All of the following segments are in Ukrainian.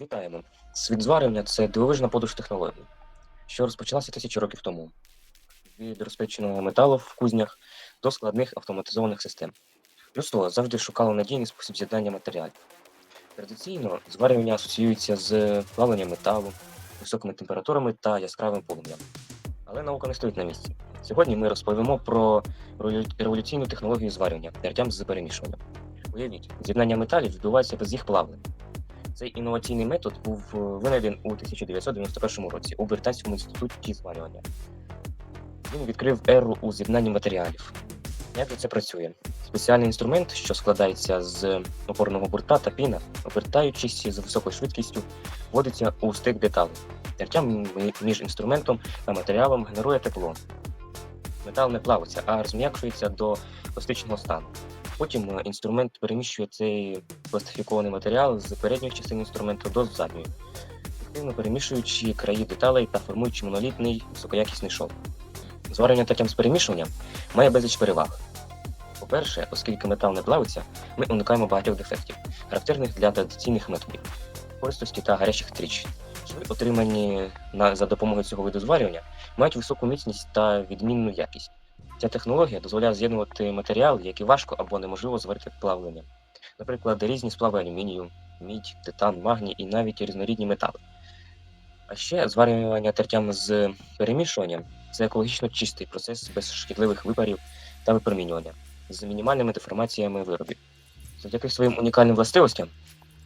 Вітаємо! Світ зварення це дивовижна подорож технологій, що розпочалася тисячі років тому від розпеченого металу в кузнях до складних автоматизованих систем. Людство завжди шукало надійний спосіб з'єднання матеріалів. Традиційно зварювання асоціюється з плавленням металу, високими температурами та яскравим полум'ям. Але наука не стоїть на місці. Сьогодні ми розповімо про революційну технологію зварювання тертям з перемішуванням. Уявіть, з'єднання металів відбувається без їх плавлення. Цей інноваційний метод був е, винайден у 1991 році у Британському інституті зварювання. Він відкрив еру у з'єднанні матеріалів. Як це працює? Спеціальний інструмент, що складається з опорного бурта та піна, обертаючись з високою швидкістю, вводиться у стик деталей. Тертя між інструментом та матеріалом генерує тепло. Метал не плавиться, а розм'якшується до пластичного стану. Потім е, інструмент переміщує цей пластифікований матеріал з передньої частини інструменту до задньої, активно перемішуючи краї деталей та формуючи монолітний високоякісний шов. Зварення тертям з перемішуванням має безліч переваг. По-перше, оскільки метал не плавиться, ми уникаємо багатьох дефектів, характерних для традиційних методів, пористості та гарячих тріщин. Шви, отримані на, за допомогою цього виду зварювання, мають високу міцність та відмінну якість. Ця технологія дозволяє з'єднувати матеріали, які важко або неможливо зварити плавленням. Наприклад, різні сплави алюмінію, мідь, титан, магній і навіть різнорідні метали. А ще зварювання тертям з перемішуванням це екологічно чистий процес без шкідливих випарів та випромінювання з мінімальними деформаціями виробів. Завдяки своїм унікальним властивостям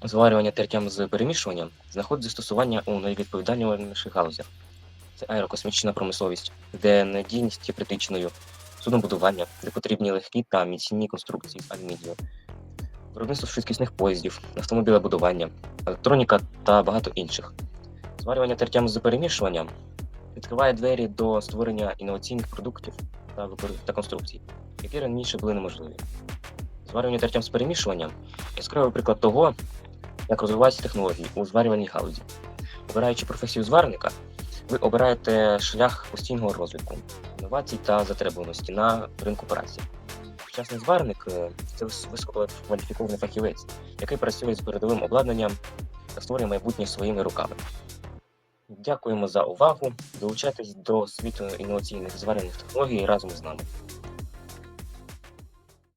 зварювання тертям з перемішуванням знаходить застосування у найвідповідальніших галузях. Це аерокосмічна промисловість, де надійність є критичною, суднобудування, де потрібні легкі та міцні конструкції з алюмінію, виробництво швидкісних поїздів, автомобілебудування, електроніка та багато інших. Зварювання тертям з перемішуванням відкриває двері до створення інноваційних продуктів та, та конструкцій, які раніше були неможливі. Зварювання тертям з перемішуванням яскравий приклад того, як розвиваються технології у зварювальній галузі. Обираючи професію зварника, ви обираєте шлях постійного розвитку, інновацій та затребуваності на ринку праці. Сучасний зварник е, це висококваліфікований фахівець, який працює з передовим обладнанням та створює майбутнє своїми руками. Дякуємо за увагу. Долучайтесь до світу інноваційних зварених технологій разом з нами.